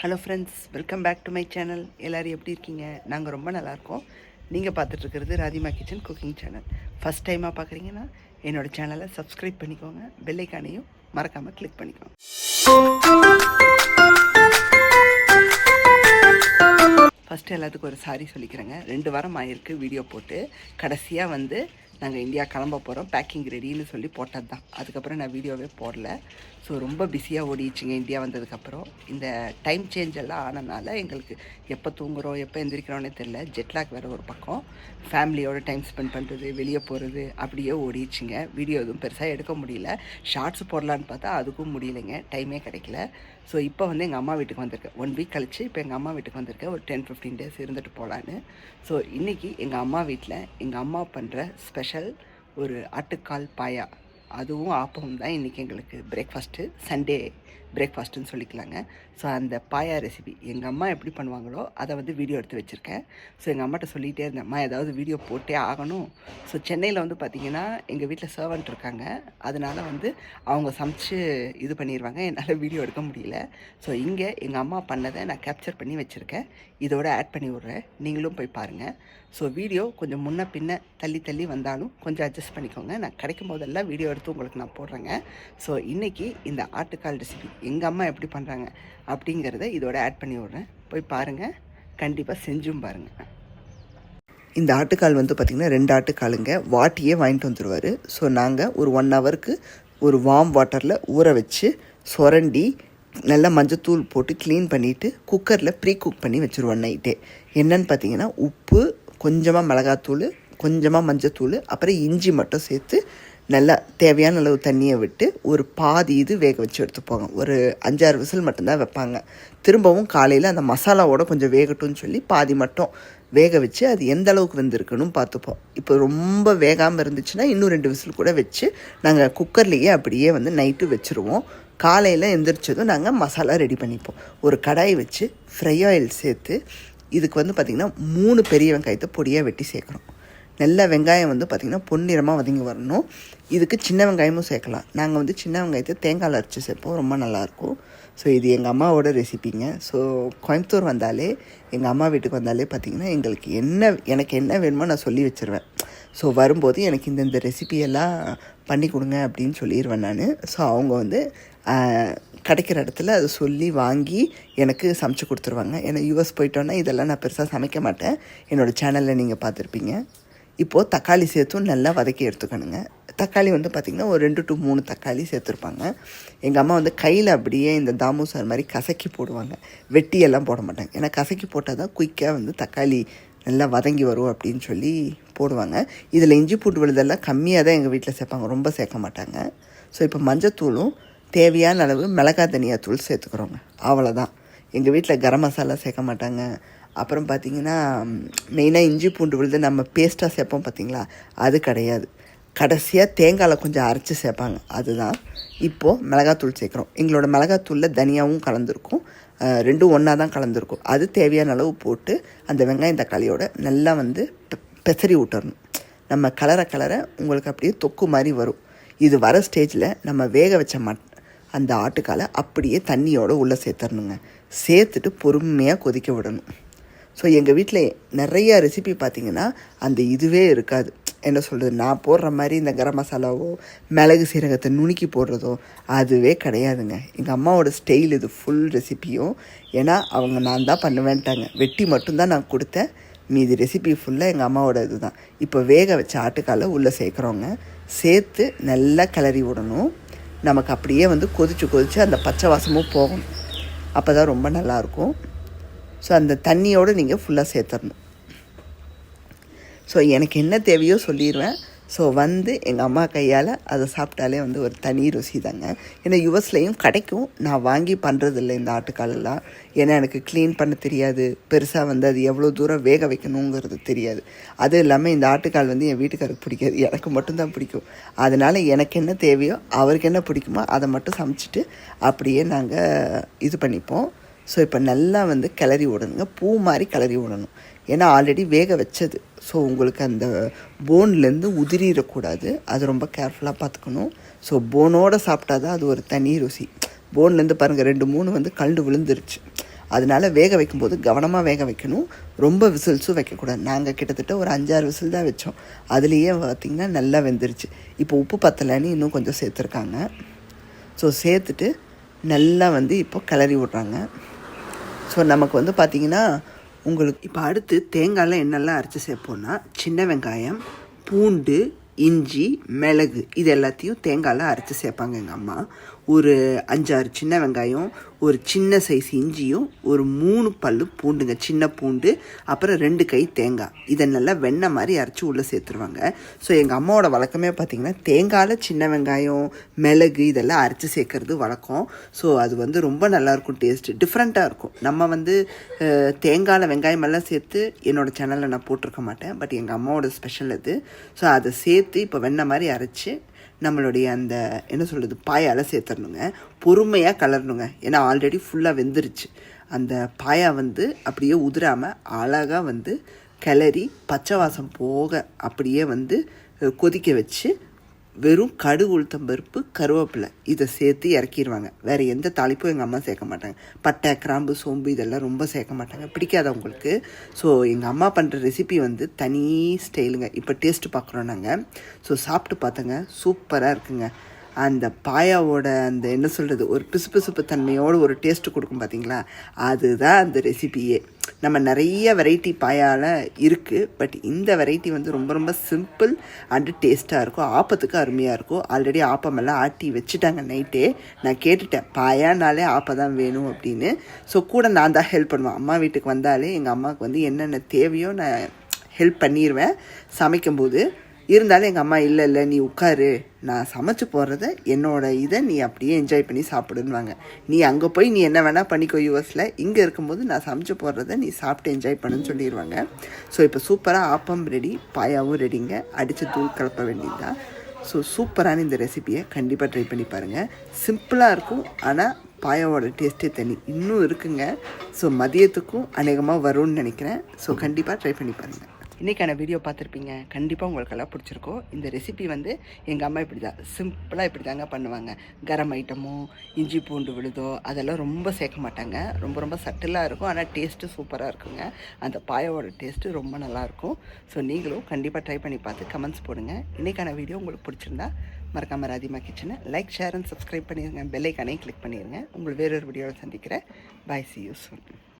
Hello friends welcome back to my channel எல்லோரும் எப்படி இருக்கீங்க? நாங்கள் ரொம்ப நல்லாயிருக்கோம் நீங்கள் பார்த்துட்ருக்கிறது Radhima kitchen cooking channel first டைமாக பார்க்குறீங்கன்னா என்னோடய சேனலை சப்ஸ்கிரைப் பண்ணிக்கோங்க. பெல்லைக்கானையும் மறக்காமல் கிளிக் பண்ணிக்கோங்க. ஃபஸ்ட்டு எல்லாத்துக்கும் ஒரு சாரி சொல்லிக்கிறேங்க. ரெண்டு வாரம் ஆயிருக்கு வீடியோ போட்டு. கடைசியாக வந்து நாங்கள் இந்தியா கிளம்ப போகிறோம் பேக்கிங் ரெடின்னு சொல்லி போட்டது தான் அதுக்கப்புறம் நான் வீடியோவே போடல. ஸோ ரொம்ப பிஸியாக ஓடிச்சுங்க இந்தியா வந்ததுக்கப்புறம். இந்த டைம் சேஞ்ச் எல்லாம் ஆனனால எங்களுக்கு எப்போ தூங்குறோம் எப்போ எந்திரிக்கிறோன்னே தெரில ஜெட்லாக் வேறு ஒரு பக்கம். ஃபேமிலியோட டைம் ஸ்பெண்ட் பண்ணுறது வெளியே போகிறது அப்படியே ஓடிச்சுங்க வீடியோ எதுவும் பெருசாக எடுக்க முடியல. ஷார்ட்ஸ் போடலான்னு பார்த்தா அதுக்கும் முடியலைங்க. டைமே கிடைக்கல. ஸோ இப்போ வந்து எங்கள் அம்மா வீட்டுக்கு வந்திருக்கேன். ஒன் வீக் கழிச்சு இப்போ எங்கள் அம்மா வீட்டுக்கு வந்திருக்கேன். ஒரு டென் ஃபிஃப்டீன் டேஸ் இருந்துட்டு போகலான்னு ஸோ இன்றைக்கி எங்கள் அம்மா வீட்டில் எங்கள் அம்மா பண்ணுற ஸ்பெஷல் ஒரு ஆட்டுக்கால் பாயா. அதுவும் ஆப்பமும் தான் இன்றைக்கி எங்களுக்கு பிரேக்ஃபாஸ்ட்டு சண்டே பிரேக்ஃபாஸ்ட்டுன்னு சொல்லிக்கலாங்க. ஸோ அந்த பாயா ரெசிபி எங்கள் அம்மா எப்படி பண்ணுவாங்களோ அதை வந்து வீடியோ எடுத்து வச்சுருக்கேன். ஸோ எங்கள் அம்மாட்ட சொல்லிகிட்டே இருந்தேன் அம்மா ஏதாவது வீடியோ போட்டே ஆகணும். ஸோ சென்னையில் வந்து பார்த்திங்கன்னா எங்கள் வீட்டில் சர்வன்ட் இருக்காங்க. அதனால் வந்து அவங்க சமைச்சு இது பண்ணிடுவாங்க என்னால் வீடியோ எடுக்க முடியல. ஸோ இங்கே எங்கள் அம்மா பண்ணதை நான் கேப்சர் பண்ணி வச்சுருக்கேன். இதோட ஆட் பண்ணி விட்றேன். நீங்களும் போய் பாருங்கள் ஸோ வீடியோ கொஞ்சம் முன்ன பின்ன தள்ளி தள்ளி வந்தாலும் கொஞ்சம் அட்ஜஸ்ட் பண்ணிக்கோங்க. நான் கிடைக்கும் போதெல்லாம் வீடியோ எடுத்து உங்களுக்கு நான் போடுறேங்க. ஸோ இன்றைக்கி இந்த ஆட்டுக்கால் ரெசிபி எங்கள் அம்மா எப்படி பண்ணுறாங்க அப்படிங்கிறத இதோட ஆட் பண்ணி விட்றேன். போய் பாருங்கள் கண்டிப்பாக செஞ்சும் பாருங்கள் இந்த ஆட்டுக்கால் வந்து பார்த்திங்கன்னா ரெண்டு ஆட்டுக்காலுங்க. வாட்டியே வாங்கிட்டு வந்துடுவார் ஸோ நாங்கள் ஒரு ஒன் ஹவருக்கு ஒரு வார்ம் வாட்டரில் ஊற வச்சு சுரண்டி நல்லா மஞ்சத்தூள் போட்டு க்ளீன் பண்ணிவிட்டு குக்கரில் ப்ரீ குக் பண்ணி வச்சுருவோம் நைட்டே என்னன்னு பார்த்தீங்கன்னா உப்பு கொஞ்சமாக மிளகாத்தூள் கொஞ்சமாக மஞ்சத்தூள் அப்புறம் இஞ்சி மட்டும் சேர்த்து நல்லா தேவையான அளவு தண்ணியை விட்டு ஒரு பாதி இது வேக வச்சு எடுத்துப்போங்க ஒரு அஞ்சாறு விசில் மட்டும்தான் வைப்பாங்க. திரும்பவும் காலையில் அந்த மசாலாவோட கொஞ்சம் வேகட்டும்னு சொல்லி பாதி மட்டும் வேக வச்சு அது எந்த அளவுக்கு வெந்திருக்குன்னு பார்த்துப்போம். இப்போ ரொம்ப வேகாமல் இருந்துச்சுன்னா இன்னும் ரெண்டு விசில் கூட வச்சு நாங்கள் குக்கர்லேயே அப்படியே வந்து நைட்டு வச்சுருவோம். காலையில் எந்திரிச்சதும் நாங்கள் மசாலா ரெடி பண்ணிப்போம். ஒரு கடாய் வச்சு ஃப்ரை ஆயில் சேர்த்து இதுக்கு வந்து பார்த்திங்கன்னா மூணு பெரிய வெங்காயத்தை பொடியாக வெட்டி சேர்க்குறோம் நல்ல வெங்காயம் வந்து பார்த்திங்கன்னா பொன்னிறமாக வதங்கி வரணும். இதுக்கு சின்ன வெங்காயமும் சேர்க்கலாம். நாங்கள் வந்து சின்ன வெங்காயத்தை தேங்காயில் அரைச்சி சேர்ப்போம். ரொம்ப நல்லாயிருக்கும். ஸோ இது எங்கள் அம்மாவோட ரெசிபிங்க ஸோ கோயம்புத்தூர் வந்தாலே எங்கள் அம்மா வீட்டுக்கு வந்தாலே பார்த்திங்கன்னா எங்களுக்கு என்ன எனக்கு என்ன வேணுமோ நான் சொல்லி வச்சுருவேன். ஸோ வரும்போது எனக்கு இந்தந்த ரெசிபியெல்லாம் பண்ணி கொடுங்க அப்படின்னு சொல்லிடுவேன் நான். ஸோ அவங்க வந்து கிடைக்கிற இடத்துல அதை சொல்லி வாங்கி எனக்கு சமைச்சு கொடுத்துருவாங்க. ஏன்னா யூஎஸ் போயிட்டோன்னா இதெல்லாம் நான் பெருசாக சமைக்க மாட்டேன். என்னோடய சேனலில் நீங்கள் பார்த்துருப்பீங்க. இப்போது தக்காளி சேர்த்தும் நல்லா வதக்கி எடுத்துக்கணுங்க. தக்காளி வந்து பார்த்திங்கன்னா ஒரு ரெண்டு டு மூணு தக்காளி சேர்த்துருப்பாங்க. எங்கள் அம்மா வந்து கையில் அப்படியே இந்த தாமூசார் மாதிரி கசக்கி போடுவாங்க. வெட்டியெல்லாம் போட மாட்டாங்க. ஏன்னா கசக்கி போட்டால் தான் குயிக்காக வந்து தக்காளி நல்லா வதங்கி வரும் அப்படின்னு சொல்லி போடுவாங்க. இதில் இஞ்சி பூண்டு விழுதெல்லாம் கம்மியாக தான் எங்கள் வீட்டில் சேர்ப்பாங்க. ரொம்ப சேர்க்க மாட்டாங்க. ஸோ இப்போ மஞ்சத்தூளும் தேவையான அளவு மிளகா தனியாத்தூள் சேர்த்துக்கிறோங்க. அவ்வளோதான் எங்கள் வீட்டில் கரம் மசாலா சேர்க்க மாட்டாங்க. அப்புறம் பார்த்திங்கன்னா மெயினாக இஞ்சி பூண்டு விழுது நம்ம பேஸ்ட்டாக சேர்ப்போம் பார்த்திங்களா அது கிடையாது. கடைசியாக தேங்காயில் கொஞ்சம் அரைச்சி சேர்ப்பாங்க அதுதான். இப்போது மிளகாத்தூள் சேர்க்குறோம். எங்களோட மிளகாத்தூளில் தனியாகவும் கலந்துருக்கும். ரெண்டும் ஒன்றா தான் கலந்துருக்கும். அது தேவையான அளவு போட்டு அந்த வெங்காயம் தக்காளியோட நல்லா வந்து பெசரி விட்டுறணும் நம்ம கலரை கலரை உங்களுக்கு அப்படியே தொக்கு மாதிரி வரும். இது வர ஸ்டேஜில் நம்ம வேக வச்ச மட் அந்த ஆட்டுக்காலை அப்படியே தண்ணியோடு உள்ளே சேர்த்துடணுங்க. சேர்த்துட்டு பொறுமையாக கொதிக்க விடணும். ஸோ எங்கள் வீட்டில் நிறையா ரெசிபி பார்த்திங்கன்னா அந்த இதுவே இருக்காது. என்ன சொல்கிறது நான் போடுற மாதிரி இந்த கரம் மசாலாவோ மிளகு சீரகத்தை நுணுக்கி போடுறதோ அதுவே கிடையாதுங்க. எங்கள் அம்மாவோட ஸ்டைல் இது ஃபுல் ரெசிப்பியும் ஏன்னா அவங்க நான் தான் பண்ணுவேன்ட்டாங்க. வெட்டி மட்டும்தான் நான் கொடுத்தேன். மீதி ரெசிபி ஃபுல்லாக எங்கள் அம்மாவோட இது தான் இப்போ வேக வச்ச ஆட்டுக்காலை உள்ளே சேர்க்குறோங்க. சேர்த்து நல்லா கிளறி விடணும். நமக்கு அப்படியே வந்து கொதிச்சு கொதித்து அந்த பச்சை வாசமும் போகணும். அப்போ தான் ரொம்ப நல்லாயிருக்கும் ஸோ அந்த தண்ணியோடு நீங்கள் ஃபுல்லாக சேர்த்துடணும் ஸோ எனக்கு என்ன தேவையோ சொல்லிடுவேன் ஸோ வந்து எங்கள் அம்மா கையால் அதை சாப்பிட்டாலே வந்து ஒரு தனி ருசி தாங்க. ஏன்னா யுஎஸ்லேயும் கிடைக்கும். நான் வாங்கி பண்ணுறதில்ல இந்த ஆட்டுக்காலெல்லாம். ஏன்னா எனக்கு க்ளீன் பண்ண தெரியாது. பெருசாக வந்து அது எவ்வளோ தூரம் வேக வைக்கணுங்கிறது தெரியாது. அதுவும் இல்லாமல் இந்த ஆட்டுக்கால் வந்து என் வீட்டுக்காருக்கு பிடிக்காது. எனக்கு மட்டும்தான் பிடிக்கும். அதனால் எனக்கு என்ன தேவையோ அவருக்கு என்ன பிடிக்குமோ அதை மட்டும் சமைச்சிட்டு அப்படியே நாங்கள் இது பண்ணிப்போம். ஸோ இப்போ நல்லா வந்து கிளறி விடணுங்க. பூ மாதிரி கிளறி விடணும். ஏன்னா ஆல்ரெடி வேக வச்சது. ஸோ உங்களுக்கு அந்த போன்லேருந்து உதிரிடக்கூடாது அது ரொம்ப கேர்ஃபுல்லாக பார்த்துக்கணும். ஸோ போனோடு சாப்பிட்டா தான் அது ஒரு தனி ருசி. போன்லேருந்து பாருங்கள் ரெண்டு மூணு வந்து கண்டு விழுந்துருச்சு. அதனால வேக வைக்கும்போது கவனமாக வேக வைக்கணும். ரொம்ப விசில்ஸும் வைக்கக்கூடாது. நாங்கள் கிட்டத்தட்ட ஒரு அஞ்சாறு விசில் தான் வச்சோம். அதுலேயே பார்த்திங்கன்னா நல்லா வெந்துருச்சு. இப்போ உப்பு பத்தலைன்னு இன்னும் கொஞ்சம் சேர்த்துருக்காங்க. ஸோ சேர்த்துட்டு நல்லா வந்து இப்போ கிளறி விட்றாங்க. ஸோ நமக்கு வந்து பார்த்திங்கன்னா உங்களுக்கு இப்போ அடுத்து தேங்காயில் என்னெல்லாம் அரைச்சி சேர்ப்போம்னா சின்ன வெங்காயம் பூண்டு இஞ்சி மிளகு இது எல்லாத்தையும் தேங்காயில் அரைச்சி சேர்ப்பாங்க எங்கள் அம்மா. ஒரு அஞ்சாறு சின்ன வெங்காயம் ஒரு சின்ன சைஸ் இஞ்சியும் ஒரு மூணு பல்லு பூண்டுங்க. சின்ன பூண்டு அப்புறம் ரெண்டு கை தேங்காய். இதை நல்லா வெண்ணெய் மாதிரி அரைச்சி உள்ளே சேர்த்துருவாங்க. ஸோ எங்கள் அம்மாவோட வழக்கமே பார்த்திங்கன்னா தேங்காயில் சின்ன வெங்காயம் மிளகு இதெல்லாம் அரைச்சி சேர்க்கறது வழக்கம். ஸோ அது வந்து ரொம்ப நல்லாயிருக்கும் டேஸ்ட்டு டிஃப்ரெண்ட்டாக இருக்கும். நம்ம வந்து தேங்காயில் வெங்காயம் எல்லாம் சேர்த்து என்னோடய சேனலில் நான் போட்டிருக்க மாட்டேன். பட் எங்கள் அம்மாவோட ஸ்பெஷல் அது. ஸோ அதை சேர்த்து இப்போ வெண்ணெய் மாதிரி அரைச்சி நம்மளுடைய அந்த என்ன சொல்கிறது பாயால் சேர்த்துடணுங்க. பொறுமையாக கலரணுங்க. ஏன்னா ஆல்ரெடி ஃபுல்லாக வெந்துருச்சு. அந்த பாயா வந்து அப்படியே உதிராமல் அழகாக வந்து கிளறி பச்சை வாசம் போக அப்படியே வந்து கொதிக்க வச்சு வெறும் கடுகு உளுத்தம் பருப்பு கருவேப்பிலை. இதை சேர்த்து இறக்கிடுவாங்க வேறு எந்த தாளிப்பும் எங்கள் அம்மா சேர்க்க மாட்டாங்க. பட்டை கிராம்பு சோம்பு இதெல்லாம் ரொம்ப சேர்க்க மாட்டாங்க. பிடிக்காதவங்களுக்கு ஸோ எங்கள் அம்மா பண்ணுற ரெசிபி வந்து தனி ஸ்டைலுங்க இப்போ டேஸ்ட்டு பார்க்குறோம் நாங்கள் ஸோ சாப்பிட்டு பார்த்தங்க. சூப்பராக இருக்குங்க. அந்த பாயாவோட அந்த என்ன சொல்கிறது ஒரு பிசுபிசுப்பு தன்மையோட ஒரு டேஸ்ட்டு கொடுக்கும் பார்த்தீங்களா அதுதான் அந்த ரெசிபியே நம்ம நிறைய வெரைட்டி பாயால் இருக்குது பட் இந்த வெரைட்டி வந்து ரொம்ப ரொம்ப சிம்பிள் அண்டு டேஸ்ட்டாக இருக்கும். ஆப்பத்துக்கு அருமையாக இருக்கும். ஆல்ரெடி ஆப்பமெல்லாம் ஆட்டி வச்சுட்டாங்க நைட்டே நான் கேட்டுட்டேன் பாயானாலே ஆப்பை தான் வேணும் அப்படின்னு. ஸோ கூட நான் தான் ஹெல்ப் பண்ணுவேன். அம்மா வீட்டுக்கு வந்தாலே எங்கள் அம்மாவுக்கு வந்து என்னென்ன தேவையோ நான் ஹெல்ப் பண்ணிடுவேன் சமைக்கும்போது. இருந்தாலும் எங்கள் அம்மா இல்லை இல்லை நீ உட்காரு. நான் சமைச்சு போடுறத என்னோட இதை நீ அப்படியே என்ஜாய் பண்ணி சாப்பிடுன்னுவாங்க. நீ அங்கே போய் நீ என்ன வேணால் பண்ணிக்கோ யூஎஸில் இங்கே இருக்கும்போது நான் சமைச்சு போடுறத நீ சாப்பிட்டு என்ஜாய் பண்ணுன்னு சொல்லிடுவாங்க ஸோ இப்போ சூப்பராக ஆப்பம் ரெடி பாயாவும் ரெடிங்க அடித்து தூள் கலப்ப வேண்டியதுதான். ஸோ சூப்பரான இந்த ரெசிபியை கண்டிப்பாக ட்ரை பண்ணி பாருங்கள் சிம்பிளாக இருக்கும் ஆனால் பாயாவோட டேஸ்ட்டே தனி. இன்னும் இருக்குங்க. ஸோ மதியத்துக்கும் அநேகமாக வரும்னு நினைக்கிறேன். ஸோ கண்டிப்பாக ட்ரை பண்ணி பாருங்கள் இன்றைக்கான வீடியோ பார்த்துருப்பீங்க. கண்டிப்பாக உங்களுக்கு எல்லாம் பிடிச்சிருக்கும். இந்த ரெசிபி வந்து எங்கள் அம்மா இப்படி தான் சிம்பிளாக இப்படி தாங்க பண்ணுவாங்க. கரம் ஐட்டமோ இஞ்சி பூண்டு விழுதோ அதெல்லாம் ரொம்ப சேர்க்க மாட்டாங்க. ரொம்ப ரொம்ப சட்டிலாக இருக்கும். ஆனால் டேஸ்ட்டு சூப்பராக இருக்குங்க. அந்த பாயாவோட டேஸ்ட்டு ரொம்ப நல்லாயிருக்கும் ஸோ நீங்களும் கண்டிப்பாக ட்ரை பண்ணி பார்த்து கமெண்ட்ஸ் போடுங்க. இன்றைக்கான வீடியோ உங்களுக்கு பிடிச்சிருந்தா மறக்காமல் ராதிமா கிச்சனை லைக் ஷேர் அண்ட் சப்ஸ்கிரைப் பண்ணிடுங்க பெல்லைக்கானே கிளிக் பண்ணிடுங்க உங்களை வேறொரு வீடியோவில் சந்திக்கிறேன். பாய் சி யூ சூன்